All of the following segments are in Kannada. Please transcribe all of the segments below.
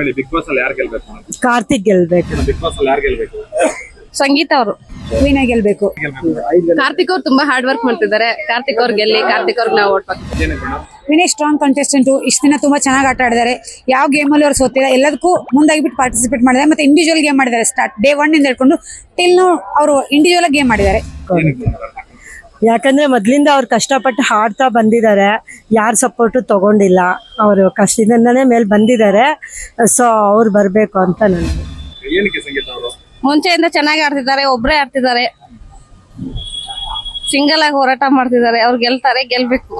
ಹೇಳಿ ಬಿಗ್ ಬಾಸ್ ಅಲ್ಲಿ ಯಾರು ಗೆಲ್ಬೇಕು? ಕಾರ್ತಿಕ್ ಗೆಲ್ಬೇಕು. ಬಿಗ್ ಬಾಸ್ ಅಲ್ಲಿ ಯಾರು ಗೆಲ್ಬೇಕು? ಸಂಗೀತ ಅವರು. ವೀಣಾ ಗೆಲ್ಬೇಕು. ಕಾರ್ತಿಕ್ ಅವ್ರು ತುಂಬಾ ಹಾರ್ಡ್ ವರ್ಕ್ ಮಾಡ್ತಿದ್ದಾರೆ. ಕಾರ್ತಿಕ್ ಅವ್ರು ಗೆಲ್ಲಿ ಕಾರ್ತಿಕ್ ಅವ್ರಿಗೆ ನಾವು ಓಟ್ ವಿನಯ್ ಸ್ಟ್ರಾಂಗ್ ಕಂಟೆಸ್ಟೆಂಟ್ ಇಷ್ಟ ದಿನ ತುಂಬಾ ಚೆನ್ನಾಗಿ ಆಟ ಆಡಿದ್ದಾರೆ. ಯಾವ ಗೇಮ್ ಅಲ್ಲಿ ಅವ್ರು ಸೋತಿಲ್ಲ. ಎಲ್ಲದಕ್ಕೂ ಮುಂದಾಗಿಬಿಟ್ಟು ಪಾರ್ಟಿಸಿಪೇಟ್ ಮಾಡಿದ್ದಾರೆ. ಮತ್ತೆ ಇಂಡಿವಿಜುವಲ್ ಗೇಮ್ ಮಾಡಿದ್ದಾರೆ. ಸ್ಟಾರ್ಟ್ ಡೇ ಒನ್ ಇಂದ ಹಿಡ್ಕೊಂಡು ಟಿಲ್ ನೋ ಅವರು ಇಂಡಿವಿಜುವಲ್ ಗೇಮ್ ಮಾಡಿದ್ದಾರೆ. ಯಾಕಂದ್ರೆ ಮೊದ್ಲಿಂದ ಅವ್ರು ಕಷ್ಟಪಟ್ಟು ಹಾಡ್ತಾ ಬಂದಿದ್ದಾರೆ. ಯಾರ ಸಪೋರ್ಟು ತಗೊಂಡಿಲ್ಲ. ಅವರು ಕಷ್ಟದಿಂದನೇ ಮೇಲೆ ಬಂದಿದ್ದಾರೆ. ಸೊ ಅವ್ರು ಬರಬೇಕು ಅಂತ ನನಗೆ ಏನಕ್ಕೆ ಸಂಗೀತ ಅವರು? ಮುಂಚೆಯಿಂದ ಚೆನ್ನಾಗಿ ಆಡ್ತಿದ್ದಾರೆ ಒಬ್ರೇ ಆಡ್ತಿದ್ದಾರೆ. ಸಿಂಗಲ್ ಆಗಿ ಹೋರಾಟ ಮಾಡ್ತಿದ್ದಾರೆ ಅವ್ರು ಗೆಲ್ತಾರೆ ಗೆಲ್ಬೇಕು.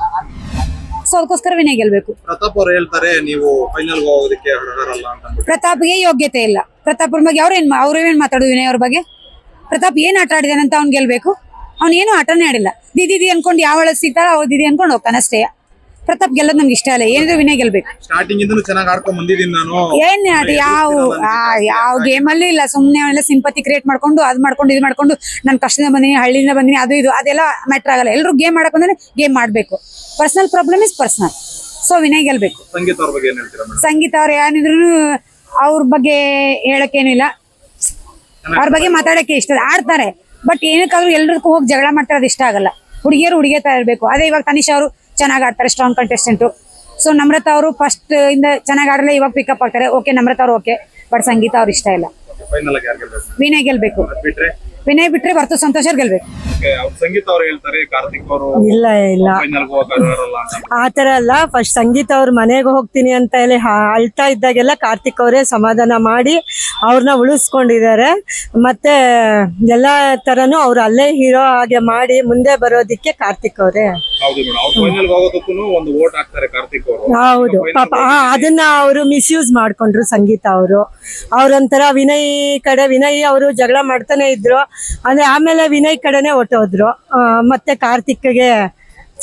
ಸೊ ಅದಕ್ಕೋಸ್ಕರ ವಿನಯ್ ಗೆಲ್ಬೇಕು. ಪ್ರತಾಪ್ ಅವ್ರು ಹೇಳ್ತಾರೆ ನೀವು ಫೈನಲ್ ಹೋಗೋದಕ್ಕೆ ಅಂತ ಪ್ರತಾಪ್ಗೆ ಯೋಗ್ಯತೆ ಇಲ್ಲ. ಪ್ರತಾಪ್ ಅವ್ರ ಬಗ್ಗೆ ಅವ್ರೇನ್ ಅವ್ರು ಏನ್ ಮಾತಾಡೋದು ವಿನಯ್ ಅವ್ರ ಬಗ್ಗೆ? ಪ್ರತಾಪ್ ಏನ್ ಆಟ ಆಡಿದಾನೆ ಅಂತ ಅವ್ನ್ ಗೆಲ್ಬೇಕು? ಅವ್ನ್ ಏನು ಆಟನೇ ಆಡಿಲ್ಲ. ದಿದಿ ಅನ್ಕೊಂಡು ಯಾವ ಸಿಗ್ತಾರ ಅವ್ರ ದಿದಿ ಅನ್ಕೊಂಡು ಹೋಗ್ತಾನೆ ಅಷ್ಟೇ. ಪ್ರತಾಪ್ ಗೆಲ್ಲೋದು ನಮ್ಗೆ ಇಷ್ಟ ಅಲ್ಲ ಏನಿದ್ರು ವಿನಯ್ ಗೆಲ್ಬೇಕು. ಸ್ಟಾರ್ಟಿಂಗ್ ಇಂದನೂ ಚೆನ್ನಾಗಿ ಆಡ್ಕೊಂಡ್ ಬಂದಿದ್ದೀನಿ ನಾನು. ಏನ್ ಅದು ಯಾವ ಆ, ಯಾವ ಗೇಮ್ ಅಲ್ಲಿ ಇಲ್ಲ. ಸುಮ್ನೆ ಅವನೆಲ್ಲ ಸಿಂಪತಿ ಕ್ರಿಯೇಟ್ ಮಾಡ್ಕೊಂಡು ಅದ್ ಮಾಡ್ಕೊಂಡು ಇದು ಮಾಡ್ಕೊಂಡು ನಾನು ಕಷ್ಟದಿಂದ ಬಂದಿನಿ ಹಳ್ಳಿಯಿಂದ ಬಂದಿನಿ ಅದು ಇದು ಅದೆಲ್ಲ ಮ್ಯಾಟ್ರ್ ಆಗಲ್ಲ. ಎಲ್ಲರೂ ಗೇಮ್ ಮಾಡಕ್ ಬಂದ್ರೆ ಗೇಮ್ ಮಾಡ್ಬೇಕು. Personal problem is personal so Vinay ಗೆಲ್ಬೇಕು. ಸಂಗೀತ ಅವ್ರ ಬಗ್ಗೆ ಏನ್ ಹೇಳ್ತೀರಾ ಮೇಡಮ್? ಸಂಗೀತ ಅವ್ರು ಏನಿದ್ರು ಅವ್ರ ಬಗ್ಗೆ ಹೇಳಕ್ಕೇನಿಲ್ಲ ಅವ್ರ ಬಗ್ಗೆ ಮಾತಾಡಕ್ಕೆ ಇಷ್ಟ ಆಡ್ತಾರೆ. ಬಟ್ ಏನಕ್ಕಾದ್ರೂ ಎಲ್ರಿಗೂ ಹೋಗಿ ಜಗಳ ಮಾಡ್ತಾರೆ ಇಷ್ಟ ಆಗಲ್ಲ. ಹುಡುಗಿಯರು ಹುಡುಗಿಯ ತರ ಇರಬೇಕು. ಅದೇ ಇವಾಗ ತನಿಷ್ ಅವರು ಚೆನ್ನಾಗಿ ಆಡ್ತಾರೆ ಸ್ಟ್ರಾಂಗ್ ಕಂಟೆಸ್ಟೆಂಟು ಸೊ ನಮ್ರತಾ ಅವರು ಫಸ್ಟ್ ಇಂದ ಚೆನ್ನಾಗಿ ಆಡಲ್ಲ ಇವಾಗ ಪಿಕಪ್ ಆಗ್ತಾರೆ. ಓಕೆ ನಮ್ರತಾ ಅವರು ಓಕೆ ಬಟ್ ಸಂಗೀತ ಅವ್ರು ಇಷ್ಟ ಇಲ್ಲ. ವಿನಯ್ ಗೆಲ್ಬೇಕು. ಬಿಟ್ರೆ ವಿನಯ್ ಬಿಟ್ರೆ ಬರ್ತು ಸಂತೋಷ್ ಅವ್ರು ಗೆಲ್ಬೇಕು. ಸಂಗೀತ ಅವ್ರು ಹೇಳ್ತಾರೆ ಕಾರ್ತಿಕ್ ಅವರು ಇಲ್ಲ ಇಲ್ಲ. ಫೈನಲ್ ಹೋಗಕ್ ಅರ್ಹರಲ್ಲ ಅಂತ. ಆ ಥರ ಅಲ್ಲ ಫಸ್ಟ್ ಸಂಗೀತ ಅವ್ರ ಮನೆಗೆ ಹೋಗ್ತೀನಿ ಅಂತ ಹೇಳಿ ಅಳ್ತಾ ಇದ್ದಾಗೆಲ್ಲ ಕಾರ್ತಿಕ್ ಅವರೇ ಸಮಾಧಾನ ಮಾಡಿ ಅವ್ರನ್ನ ಉಳಿಸ್ಕೊಂಡಿದ್ದಾರೆ. ಮತ್ತೆ ಎಲ್ಲ ತರನು ಅವ್ರು ಅಲ್ಲೇ ಹೀರೋ ಹಾಗೆ ಮಾಡಿ ಮುಂದೆ ಬರೋದಿಕ್ಕೆ ಕಾರ್ತಿಕ್ ಅವರೇ. ಹೌದು ಪಾಪ ಅದನ್ನ ಅವರು ಮಿಸ್ಯೂಸ್ ಮಾಡ್ಕೊಂಡ್ರು ಸಂಗೀತ ಅವರು. ಅವ್ರೊಂಥರ ವಿನಯ್ ಕಡೆ ವಿನಯ್ ಅವರು ಜಗಳ ಮಾಡ್ತಾನೆ ಇದ್ರು. ಅಂದ್ರೆ ಆಮೇಲೆ ವಿನಯ್ ಕಡೆನೆ ಹೊಟ್ಟೋದ್ರು ಆ, ಮತ್ತೆ ಕಾರ್ತಿಕ್ಗೆ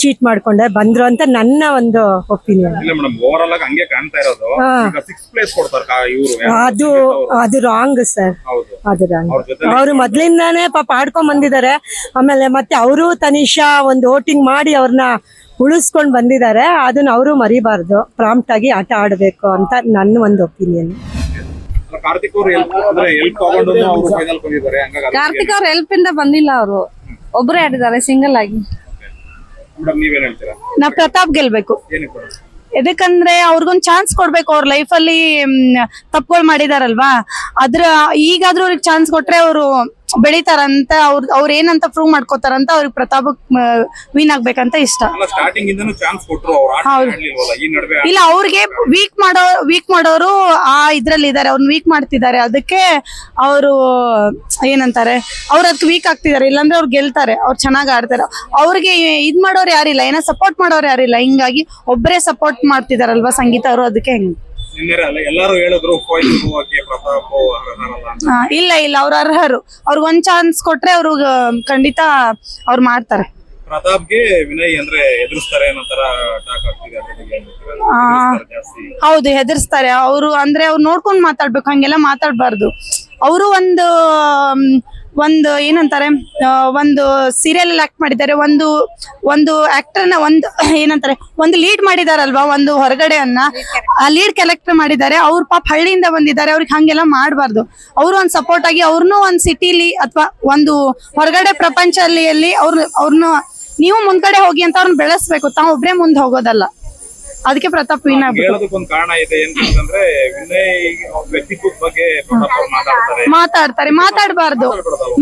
ಚೀಟ್ ಮಾಡ್ಕೊಂಡೆ. ಬಂದ್ರು ಅಂತ ನನ್ನ ಒಂದು ಒಪಿನಿಯನ್ ಇಲ್ಲ ಮೇಡಮ್ ಓವರ್ ಆಲ್ ಆಗಿ ಹಂಗೆ ಕಾಣ್ತಾ ಇರೋದು. ಹಾ. ಈಗ ಸಿಕ್ಸ್ ಪ್ಲೇಸ್ ಕೊಡ್ತಾರೆ ಇವರು. ಅದು ಅದು ರಾಂಗ್ ಸರ್ ಹೌದು. ಅದು ರಾಂಗ್ ಅವ್ರ ಜೊತೆ ಅವರು ಮೊದ್ಲಿಂದಾನೇ ಪಾಪ ಆಡ್ಕೊಂಡ್ ಬಂದಿದ್ದಾರೆ. ಆಮೇಲೆ ಮತ್ತೆ ಅವರು ತನಿಷಾ ಒಂದು ವೋಟಿಂಗ್ ಮಾಡಿ ಅವ್ರನ್ನ ಉಳಿಸ್ಕೊಂಡ್ ಬಂದಿದ್ದಾರೆ. ಅದನ್ನ ಅವರು ಮರಿಬಾರ್ದು. ಪ್ರಾಂಪ್ಟ್ ಆಗಿ ಆಟ ಆಡ್ಬೇಕು ಅಂತ ನನ್ನ ಒಂದು ಒಪಿನಿಯನ್ ಕಾರ್ತಿಕ್ ಅವರು ಹೆಲ್ಪ್ ಅಂದ್ರೆ ಹೆಲ್ಪ್ ತಗೊಂಡು ಅವರು ಫೈನಲ್ ಬಂದಿದ್ದಾರೆ ಹಂಗಾಗಿ ಕಾರ್ತಿಕ್ ಅವ್ರ ಹೆಲ್ಪ್ ಇಂದ ಬಂದಿಲ್ಲ ಅವರು. ಒಬ್ರೇ ಆಡಿದ್ದಾರೆ ಸಿಂಗಲ್ ಆಗಿ. ಮೇಡಮ್ ನೀವೇನ್ ಹೇಳ್ತೀರಾ? ನಾ ಪ್ರತಾಪ್ ಗೆಲ್ಬೇಕು. ಏನಕ್ಕೆ ಮೇಡಮ್ ಎದಕ್ಕಂದ್ರೆ ಅವ್ರಿಗೊಂದ್ ಚಾನ್ಸ್ ಕೊಡ್ಬೇಕು ಅವ್ರ ಲೈಫ್ ಅಲ್ಲಿ ತಪ್ಪುಗಳು ಮಾಡಿದಾರಲ್ವಾ? ಅದ್ರ ಈಗಾದ್ರೂ ಅವ್ರಿಗೆ ಚಾನ್ಸ್ ಕೊಟ್ರೆ ಅವರು ಬೆಳಿತಾರಂತ ಅವ್ರ ಅವ್ರ ಏನಂತ ಪ್ರೂವ್ ಮಾಡ್ಕೋತಾರಂತ ಅವ್ರಿಗೆ ಪ್ರತಾಪ್ ವಿನ್ ಆಗ್ಬೇಕಂತ ಇಷ್ಟ. ಅಲ್ಲ ಸ್ಟಾರ್ಟಿಂಗ್ ಇಂದನೂ ಚಾನ್ಸ್ ಕೊಟ್ರು ಅವ್ರು ಆಟ ಆಡ್ಲಿಲ್ವಲ್ಲ ಈ ನಡುವೆ ಇಲ್ಲ ಅವ್ರಿಗೆ ವೀಕ್ ಮಾಡೋ ವೀಕ್ ಮಾಡೋರು ಆ ಇದ್ರಲ್ಲಿ ಇದಾರೆ ಅವ್ರನ್ನ ವೀಕ್ ಮಾಡ್ತಿದ್ದಾರೆ. ಅದಕ್ಕೆ ಅವರು ಏನಂತಾರೆ ಅವ್ರು ಅದಕ್ಕೆ ವೀಕ್ ಆಗ್ತಿದ್ದಾರೆ. ಇಲ್ಲಾಂದ್ರೆ ಅವ್ರು ಗೆಲ್ತಾರೆ ಅವ್ರು ಚೆನ್ನಾಗಿ ಆಡ್ತಾರೆ. ಅವ್ರಿಗೆ ಇದ್ ಮಾಡೋರು ಯಾರಿಲ್ಲ ಏನೋ ಸಪೋರ್ಟ್ ಮಾಡೋರು ಯಾರಿಲ್ಲ. ಹಿಂಗಾಗಿ ಒಬ್ಬರೇ ಸಪೋರ್ಟ್ ಮಾಡ್ತಿದಾರಲ್ವಾ ಸಂಗೀತ ಅವರು ಅದಕ್ಕೆ ಹೆಂಗ್? ಎಲ್ಲರೂ ಹೇಳಿದ್ರು ಪ್ರತಾಪ್ ಇಲ್ಲ ಇಲ್ಲ ಅವ್ರ ಅರ್ಹರು. ಅವ್ರಿಗೆ ಒಂದ್ ಚಾನ್ಸ್ ಕೊಟ್ರೆ ಅವ್ರು ಖಂಡಿತ ಅವ್ರು ಮಾಡ್ತಾರೆ. ಪ್ರತಾಪ್ಗೆ ವಿನಯ್ ಅಂದ್ರೆ ಎದುರಿಸ್ತಾರೆ ಅನ್ನೋ ತರ ಟಾಕ್ ಆಗ್ತಿದೆ ಅದ್ರ ಬಗ್ಗೆ ಏನ್ ಹೇಳ್ತೀರಾ? ಆ. ಹೌದು ಹೆದರ್ಸ್ತಾರೆ ಅವರು ಅಂದ್ರೆ ಅವ್ರು ನೋಡ್ಕೊಂಡು ಮಾತಾಡ್ಬೇಕು ಹಂಗೆಲ್ಲ ಮಾತಾಡ್ಬಾರ್ದು. ಅವರು ಒಂದು ಒಂದು ಏನಂತಾರೆ ಒಂದು ಸೀರಿಯಲ್ ಆಕ್ಟ್ ಮಾಡಿದ್ದಾರೆ, ಒಂದು ಒಂದು ಆಕ್ಟರ್ನ ಒಂದು, ಏನಂತಾರೆ, ಒಂದು ಲೀಡ್ ಮಾಡಿದಾರಲ್ವಾ, ಒಂದು ಹೊರಗಡೆ ಅನ್ನ ಆ ಲೀಡ್ ಕಲೆಕ್ಟರ್ ಮಾಡಿದ್ದಾರೆ, ಅವ್ರ ಪಾಪ ಹಳ್ಳಿಯಿಂದ ಬಂದಿದ್ದಾರೆ, ಅವ್ರಿಗೆ ಹಂಗೆಲ್ಲ ಮಾಡಬಾರ್ದು. ಅವರು ಒಂದು ಸಪೋರ್ಟ್ ಆಗಿ ಅವ್ರನ್ನೂ ಒಂದು ಸಿಟಿಲಿ ಅಥವಾ ಒಂದು ಹೊರಗಡೆ ಪ್ರಪಂಚಲ್ಲಿ ಅವ್ರ ಅವ್ರನ್ನೂ ನೀವು ಮುಂದ್ಗಡೆ ಹೋಗಿ ಅಂತ ಅವ್ರನ್ನ ಬೆಳೆಸ್ಬೇಕು, ತಾವು ಒಬ್ರೇ ಮುಂದೆ ಹೋಗೋದಲ್ಲ. ಅದಕ್ಕೆ ಪ್ರತಾಪ್ ವಿನ್ ಆಗ್ಬೇಕು ಹೇಳೋದಕ್ಕೊಂದು ಕಾರಣ ಇದೆ ಅಂತಂದ್ರೆ ವಿನಯ್ ವ್ಯಕ್ತಿತ್ವದ ಬಗ್ಗೆ ಪ್ರತಾಪ್ ಮಾತಾಡ್ತಾರೆ. ಮಾತಾಡ್ತಾರೆ ಮಾತಾಡ್ಬಾರ್ದು.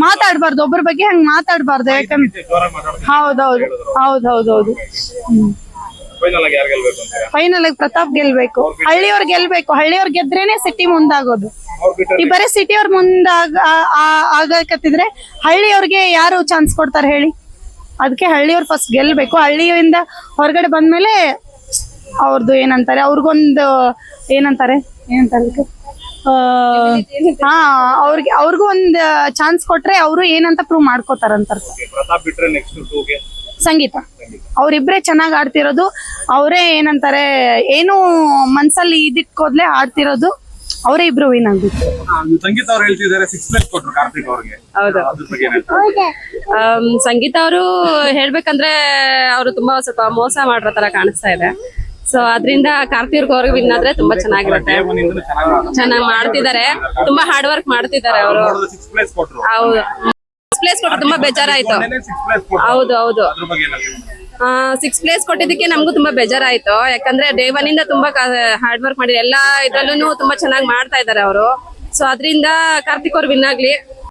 ಮಾತಾಡ್ಬಾರ್ದು ಒಬ್ಬರ ಬಗ್ಗೆ ಹಂಗ್ ಮಾತಾಡ್ಬಾರ್ದು. ಯಾಕಂದ್ರೆ ಹೌದೌದು ಹೌದೌದೌದು. ಫೈನಲ್ ಆಗಿ ಪ್ರತಾಪ್ ಗೆಲ್ಬೇಕು. ಹಳ್ಳಿಯವ್ರು ಗೆಲ್ಬೇಕು. ಹಳ್ಳಿಯವ್ರು ಗೆದ್ರೇನೆ ಸಿಟಿ ಮುಂದಾಗೋದು. ಈ ಬರೀ ಸಿಟಿಯವ್ರ ಮುಂದಾಗ ಆಗಕತ್ತಿದ್ರೆ ಹಳ್ಳಿಯವ್ರಿಗೆ ಯಾರು ಚಾನ್ಸ್ ಕೊಡ್ತಾರೆ ಹೇಳಿ? ಅದಕ್ಕೆ ಹಳ್ಳಿಯವ್ರು ಫಸ್ಟ್ ಗೆಲ್ಬೇಕು. ಹಳ್ಳಿಯಿಂದ ಹೊರಗಡೆ ಬಂದ್ಮೇಲೆ ಅವ್ರದ್ದು ಏನಂತಾರೆ ಅವ್ರಿಗೊಂದು ಏನಂತಾರೆ ಏನಂತಾರೆ ಅದಕ್ಕೆ? ಹಾ ಅವ್ರಿಗೆ ಅವ್ರಿಗೂ ಒಂದ್ ಚಾನ್ಸ್ ಕೊಟ್ರೆ ಅವರು ಏನಂತ ಪ್ರೂವ್ ಮಾಡ್ಕೋತಾರಂತ ಪ್ರತಾಪ್ ಬಿಟ್ರೆ ನೆಕ್ಸ್ಟ್ ಟೂಗೆ ಸಂಗೀತ. ಅವ್ರಿಬ್ರೆ ಚೆನ್ನಾಗಿ ಆಡ್ತಿರೋದು ಅವರೇ ಏನಂತಾರೆ ಏನು ಮನ್ಸಲ್ಲಿ ಇದಿಟ್ಕೋದ್ಲೆ ಆಡ್ತಿರೋದು ಅವರೇ ಇಬ್ರು ವಿನ್ ಆಗ್ಬಿಟ್ಟು ಸಂಗೀತ ಅವ್ರು ಹೇಳ್ತಿದ್ದಾರೆ ಸಿಕ್ಸ್ ಪ್ಲೇಸ್ ಕೊಟ್ರು ಕಾರ್ತಿಕ್ ಅವ್ರಿಗೆ. ಹೌದು. ಅದ್ರ ಬಗ್ಗೆ ಏನ್ ಹೇಳ್ತೀರಾ? ಸಂಗೀತ ಅವರು ಹೇಳ್ಬೇಕಂದ್ರೆ ಅವರು ತುಂಬಾ ಸ್ವಲ್ಪ ಮೋಸ ಮಾಡಿರೋ ತರ ಕಾಣಿಸ್ತಾ ಇದೆ. ಸೊ ಅದರಿಂದ ಕಾರ್ತಿಕ್ ಅವ್ರಿಗೆ ವಿನ್ ಆದ್ರೆ ತುಂಬಾ ಚೆನ್ನಾಗಿರುತ್ತೆ. ಚೆನ್ನಾಗಿ. ಮಾಡ್ತಿದ್ದಾರೆ. ತುಂಬಾ ಹಾರ್ಡ್ ವರ್ಕ್ ಮಾಡ್ತಿದ್ದಾರೆ ಅವರು. ಹೌದು. ಪ್ಲೇಸ್ ಕೊಟ್ಟು ತುಂಬಾ ಬೇಜಾರಾಯ್ತು. ಹೌದು ಹೌದು. ಸಿಕ್ಸ್ ಪ್ಲೇಸ್ ಕೊಟ್ಟಿದ್ದಕ್ಕೆ ನಮಗೂ ತುಂಬಾ ಬೇಜಾರಾಯ್ತು. ಯಾಕಂದ್ರೆ ಡೇ ಒನ್ ಇಂದ ತುಂಬಾ ಹಾರ್ಡ್ ವರ್ಕ್ ಮಾಡಿ ಎಲ್ಲಾ ಇದ್ರಲ್ಲೂ ತುಂಬಾ ಚೆನ್ನಾಗಿ ಮಾಡ್ತಾ ಇದ್ದಾರೆ ಅವರು. ಸೊ ಅದರಿಂದ ಕಾರ್ತಿಕ್ ಅವ್ರು ವಿನ್ ಆಗ್ಲಿ.